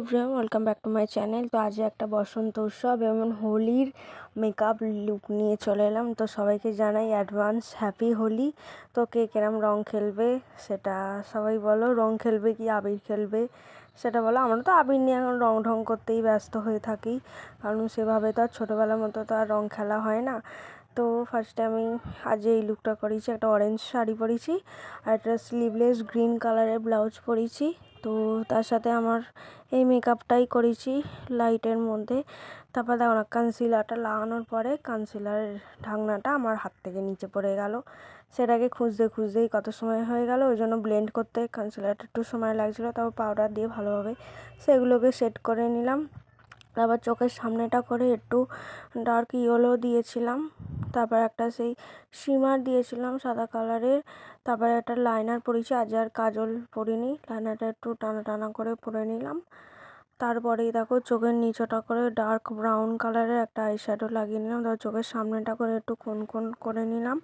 Everyone, welcome back to my channel. তো আজ একটা বসন্ত উৎসব এবং হোলির মেকআপ লুক নিয়ে চলে এলাম। তো সবাইকে জানাই অ্যাডভান্স হ্যাপি হোলি। তো কে কেরম রং খেলবে সেটা সবাই বলো। রং খেলবে কি আবির খেলবে সেটা বলো। আমরা তো আবির নিয়ে এখন রং ঢং করতেই ব্যস্ত হয়ে থাকি। কারণ সেভাবে তো আর ছোটোবেলার মতো তো আর রং খেলা হয় না। তো ফার্স্টে আমি আজ এই লুকটা করেছি। একটা অরেঞ্জ শাড়ি পরেছি, আর একটা স্লিভলেস গ্রিন কালারের ব্লাউজ পরেছি। তো তার সাথে আমার এই মেকআপটাই করেছি লাইটের মধ্যে। তারপর দেখো না কনসিলারটা লাগানোর পরে কনসিলারের ঢাকনাটা আমার হাত থেকে নিচে পড়ে গেল। সেটাকে খুঁজতে খুঁজতেই কত সময় হয়ে গেল, ওই জন্য ব্লেন্ড করতে কনসিলারটা একটু সময় লাগছিল, তারপর পাউডার দিয়ে ভালোভাবে সেগুলোকে সেট করে নিলাম। তারপর চোখের সামনেটা করে একটু ডার্ক ইয়েলো দিয়েছিলাম। তারপর একটা সেই শিমার দিয়েছিলাম সাদা কালারের। তারপরে একটা লাইনার পরেছি, আজ আর কাজল পরিনি। লাইনারটা একটু টানা টানা করে পরে নিলাম। তারপরেই দেখো চোখের নিচটা করে ডার্ক ব্রাউন কালারের একটা আইশ্যাডো লাগিয়ে নিলাম। তারপর চোখের সামনেটা করে একটু কোন কোন করে নিলাম।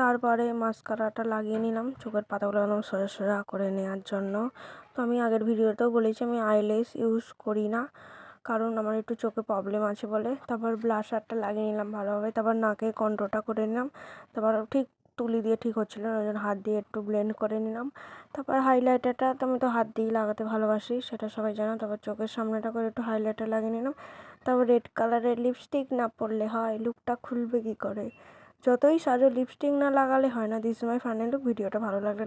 তারপরে মাস্কারাটা লাগিয়ে নিলাম চোখের পাতাগুলো একদম সোজা সোজা করে নেওয়ার জন্য। তো আমি আগের ভিডিওতেও বলেছি আমি আইলেস ইউজ করি না। কারণ আমার একটু চোখে প্রবলেম আছে বলে। তারপর ব্লাশারটা লাগিয়ে নিলাম ভালোভাবে। তারপর নাকে কন্ট্রোলটা করে নিলাম। তারপর ঠিক তুলি দিয়ে ঠিক হচ্ছিল ওই জন্য হাত দিয়ে একটু ব্লেন্ড করে নিলাম। তারপর হাইলাইটারটা তো আমি তো হাত দিয়েই লাগাতে ভালোবাসি, সেটা সবাই জানো। তারপর চোখের সামনেটা করে একটু হাইলাইটার লাগিয়ে নিলাম। তারপর রেড কালারের লিপস্টিক না পরলে হয় লুকটা খুলবে কী করে? যতই সাজো লিপস্টিক না লাগালে হয় না। দিস মাই ফাইনাল লুক ভিডিওটা ভালো লাগলে